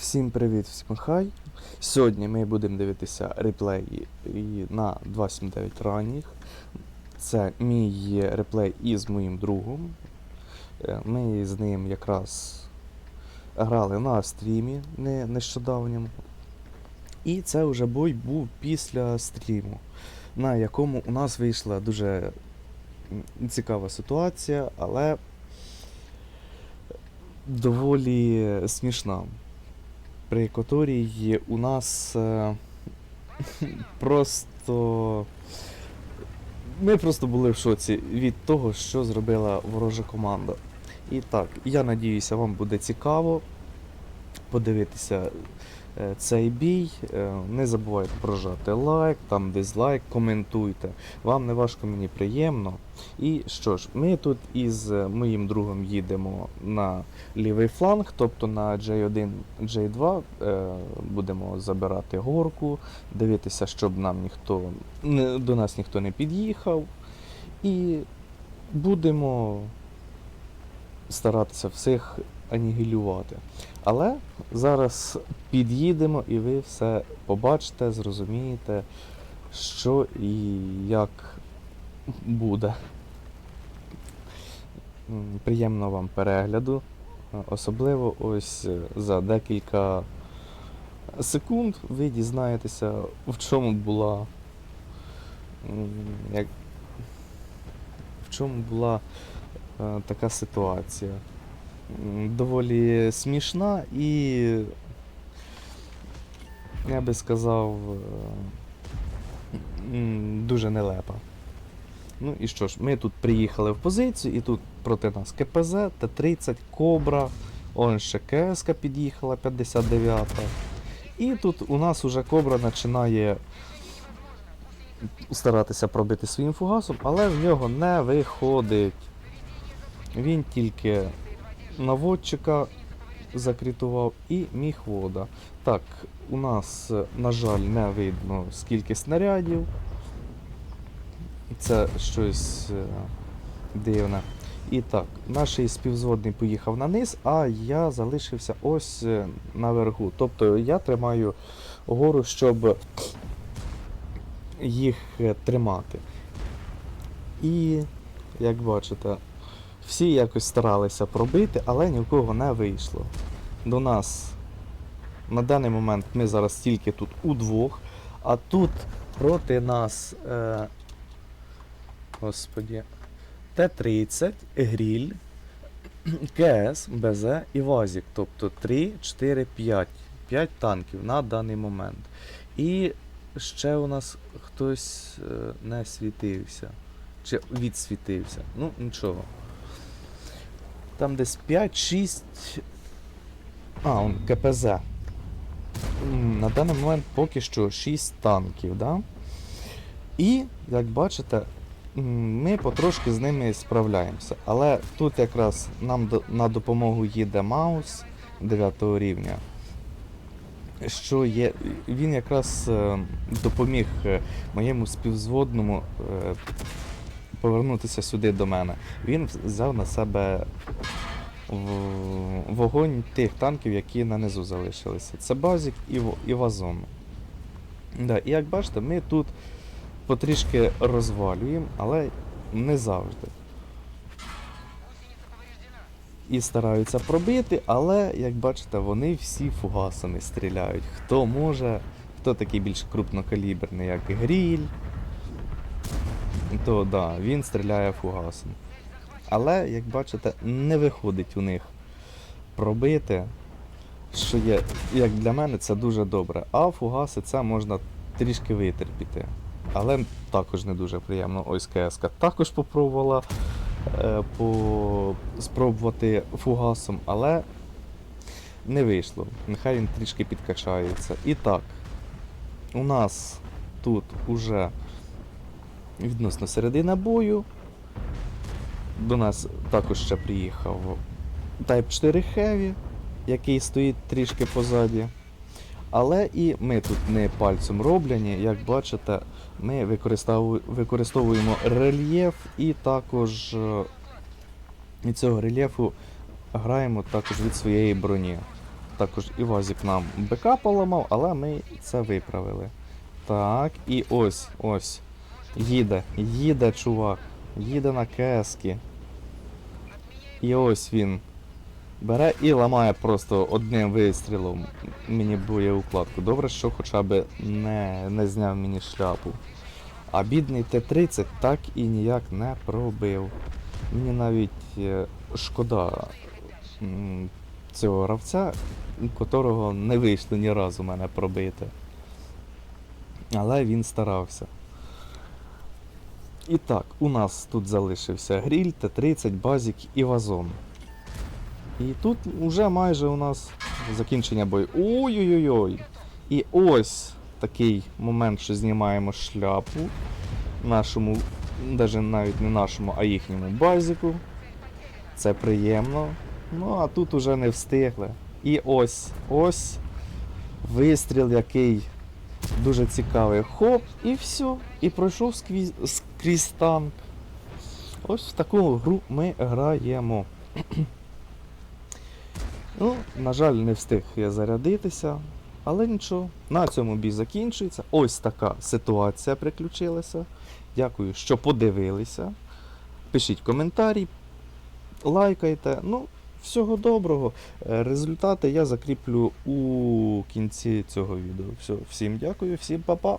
Всім привіт, всім хай. Сьогодні ми будемо дивитися реплеї на 279 ранніх. Це мій реплей із моїм другом. Е, Ми з ним якраз грали на стрімі не нещодавньому. І це вже бой був після стріму, на якому у нас вийшла дуже цікава ситуація, але доволі смішна при котрій у нас е, просто. Ми просто були в шоці від того, що зробила ворожа команда. І так, я надіюся, вам буде цікаво подивитися цей бій. Е, Не забувайте прожати лайк, там дизлайк, коментуйте. Вам не важко, мені приємно. І що ж, ми тут із е, моїм другом їдемо на лівий фланг, тобто на J1, J2 е, будемо забирати горку, дивитися, щоб нам ніхто до нас ніхто не під'їхав. І будемо старатися всіх анігілювати. Але зараз під'їдемо і ви все побачите, зрозумієте, що і як буде. М, Приємного вам перегляду. Е, Особливо ось е, за декілька секунд ви дізнаєтеся, в чому була. Як, в чому була е, така ситуація. Доволі смішна і, я би сказав, е, дуже нелепа. Ну і що ж, ми тут приїхали в позицію, і тут проти нас КПЗ, Т-30, Кобра, он ще КС під'їхала 59-та. І тут у нас уже Кобра починає старатися пробити своїм фугасом, але в нього не виходить. Він тільки наводчика закритував і міхвода. Так, у нас, на жаль, не видно скільки снарядів. Це щось е, дивне. І так, наш співзводний поїхав на низ, а я залишився ось е, наверху. Тобто я тримаю гору, щоб їх е, тримати. І, як бачите, всі якось старалися пробити, але ні в кого не вийшло. До нас на даний момент ми зараз тільки тут удвох, а тут проти нас. Е, Господі. Т-30, Гріль, КС, БЗ і Вазік. Тобто 3, 4, 5. 5 танків на даний момент. І ще у нас хтось е, не світився. Чи відсвітився. Ну, нічого. Там десь 5-6. А, он КПЗ. На даний момент поки що 6 танків, да? І, як бачите, ми потрошки з ними справляємося. Але тут якраз нам на допомогу їде Маус 9 рівня. Що є, він якраз е, допоміг е, моєму співзводному е, повернутися сюди до мене. Він взяв на себе вогонь тих танків, які на низу залишилися. Це Базік і Вазон. Да, і як бачите, ми тут потрішки розвалюємо, але не завжди. І стараються пробити, але, як бачите, вони всі фугасами стріляють. Хто може, хто такий більш крупнокаліберний, як Гріль, то да, він стріляє фугасом. Але, як бачите, не виходить у них пробити, що є, як для мене, це дуже добре. А фугаси це можна трішки витерпіти. Але також не дуже приємно. Ось КСК також попробувала е, по... спробувати фугасом, але не вийшло. Нехай він трішки підкачається. І так, у нас тут уже відносно середина бою. До нас також ще приїхав Type 4 Heavy, який стоїть трішки позаді. Але і ми тут не пальцем роблені, як бачите, ми використовуємо рельєф і також е, від цього рельєфу граємо також від своєї броні. також Івазік нам БК поламав, але ми це виправили. Так, і ось, ось. Їде, їде, чувак. Їде на кески. І ось він. Бере і ламає просто одним вистрілом мені боєукладку. Добре, що хоча б не, не зняв мені шляпу. А бідний Т-30 так і ніяк не пробив. Мені навіть е, шкода цього гравця, котрого не вийшло ні разу мене пробити. Але він старався. І так, у нас тут залишився гріль, Т-30, базік і вазон. І тут вже майже у нас закінчення бою. Ой-ой-ой! І ось такий момент, що знімаємо шляпу нашому, навіть навіть не нашому, а їхньому базіку. Це приємно. Ну, а тут уже не встигли. І ось, ось вистріл, який дуже цікавий. Хоп, і все. І пройшов сквізь, скрізь танк. Ось в таку гру ми граємо. ну, на жаль, не встиг я зарядитися. Але нічого, на цьому бій закінчується. Ось така ситуація приключилася. Дякую, що подивилися. Пишіть коментарі, лайкайте. Ну, всього доброго. Е, Результати я закріплю у кінці цього відео. Все, всім дякую, всім па-па.